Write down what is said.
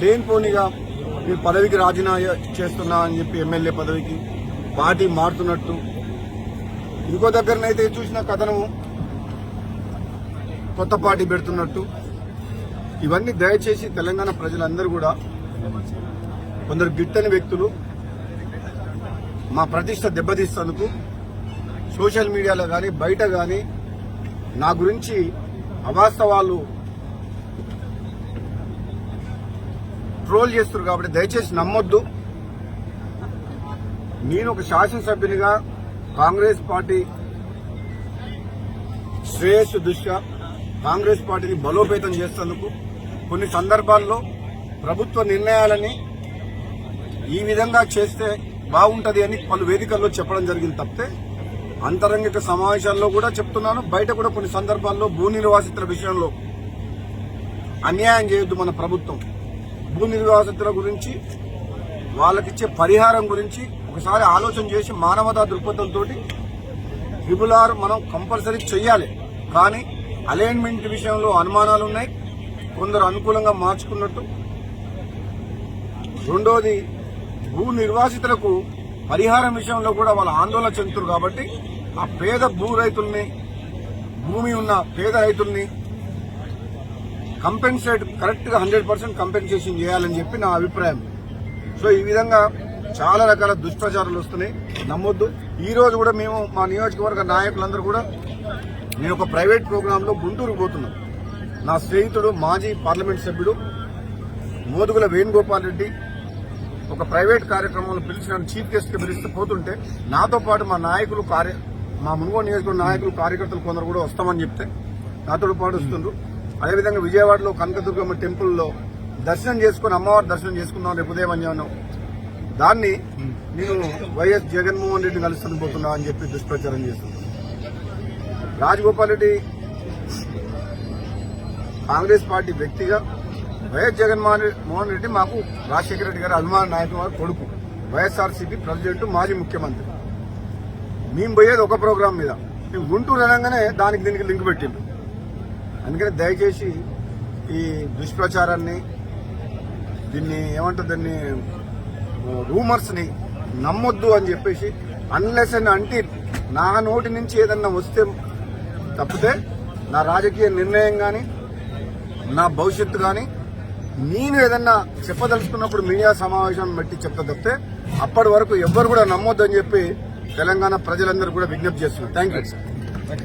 లేనిపోనిగా మీరు పదవికి రాజీనామా చేస్తున్నా అని చెప్పి ఎమ్మెల్యే పదవికి పార్టీ మారుతున్నట్టు. ఇంకో దగ్గరనైతే చూసిన కథనము కొత్త పార్టీ పెడుతున్నట్టు. ఇవన్నీ దయచేసి తెలంగాణ ప్రజలందరూ కూడా కొందరు గిట్టని వ్యక్తులు మా ప్రతిష్ట దెబ్బతీస్తందుకు సోషల్ మీడియాలో కానీ బయట కానీ నా గురించి అవాస్తవాలు ట్రోల్ చేస్తున్నారు కాబట్టి దయచేసి నమ్మొద్దు. నేను ఒక శాసనసభ్యునిగా కాంగ్రెస్ పార్టీ శ్రేయస్సు దృష్ట్యా కాంగ్రెస్ పార్టీని బలోపేతం చేసేందుకు కొన్ని సందర్భాల్లో ప్రభుత్వ నిర్ణయాలని ఈ విధంగా చేస్తే బాగుంటుంది అని పలు వేదికల్లో చెప్పడం జరిగింది తప్పితే అంతరంగిక సమావేశాల్లో కూడా చెప్తున్నాను. బయట కూడా కొన్ని సందర్భాల్లో భూ నిర్వాసితుల విషయంలో అన్యాయం చేయొద్దు మన ప్రభుత్వం. భూ నిర్వాసితుల గురించి వాళ్ళకిచ్చే పరిహారం గురించి ఒకసారి ఆలోచన చేసి మానవతా దృక్పథంతో ట్రిబుల్ ఆర్ మనం కంపల్సరీ చెయ్యాలి. కానీ అలైన్మెంట్ విషయంలో అనుమానాలు ఉన్నాయి కొందరు అనుకూలంగా మార్చుకున్నట్టు. రెండోది భూ నిర్వాసితులకు పరిహారం విషయంలో కూడా వాళ్ళ ఆందోళన చెందుతారు కాబట్టి ఆ పేద భూ రైతుల్ని భూమి ఉన్న పేద రైతుల్ని కంపెన్సేట్ కరెక్ట్గా హండ్రెడ్ పర్సెంట్ కంపెన్సేషన్ చేయాలని చెప్పి నా అభిప్రాయం. సో ఈ విధంగా చాలా రకాల దుష్టాచారాలు వస్తున్నాయి. నమ్మొద్దు. ఈ రోజు కూడా మేము మా నియోజకవర్గ నాయకులందరూ కూడా నేను ఒక ప్రైవేట్ ప్రోగ్రాంలో గుంటూరు పోతున్నాం. నా స్నేహితుడు మాజీ పార్లమెంట్ సభ్యుడు మోదుగుల వేణుగోపాల్ రెడ్డి ఒక ప్రైవేట్ కార్యక్రమంలో పిలిచిన చీఫ్ గెస్ట్గా పిలిస్తే పోతుంటే నాతో పాటు మా నాయకులు కార్య మా మునుగోడు నియోజకవర్గ నాయకులు కార్యకర్తలు కొందరు కూడా వస్తామని చెప్తే నాతో పాటు వస్తుండ్రు. అదేవిధంగా విజయవాడలో కనకదుర్గమ్మ టెంపుల్లో దర్శనం చేసుకుని అమ్మవారి దర్శనం చేసుకున్నాం రేపు ఉదయం మధ్యాహ్నం దాన్ని నేను వైఎస్ జగన్మోహన్ రెడ్డి కలుస్తాను పోతున్నా అని చెప్పి దుష్ప్రచారం చేస్తున్నాను రాజగోపాల్ రెడ్డి కాంగ్రెస్ పార్టీ వ్యక్తిగా వైఎస్ జగన్మోహన్ మోహన్ రెడ్డి మాకు రాజశేఖర రెడ్డి గారి అభిమాన నాయకుడు వారి కొడుకు వైఎస్ఆర్సీపీ ప్రెసిడెంట్ మాజీ ముఖ్యమంత్రి. మేము పోయేది ఒక ప్రోగ్రాం మీద. మేము గుంటూరు అనగానే దానికి దీనికి లింక్ పెట్టిండు అందుకని దయచేసి ఈ దుష్ప్రచారాన్ని దీన్ని ఏమంటారు దీన్ని రూమర్స్ని నమ్మొద్దు అని చెప్పేసి అన్లెస్ అండ్ అంటే నా నోటి నుంచి ఏదన్నా వస్తే తప్పితే నా రాజకీయ నిర్ణయం కానీ నా భవిష్యత్తు కానీ నేను ఏదన్నా చెప్పదలుచుకున్నప్పుడు మీడియా సమావేశం బట్టి చెప్తా తప్పితే అప్పటి వరకు ఎవ్వరు కూడా నమ్మొద్దు అని చెప్పి తెలంగాణ ప్రజలందరూ కూడా విజ్ఞప్తి చేస్తున్నారు. Thank you sir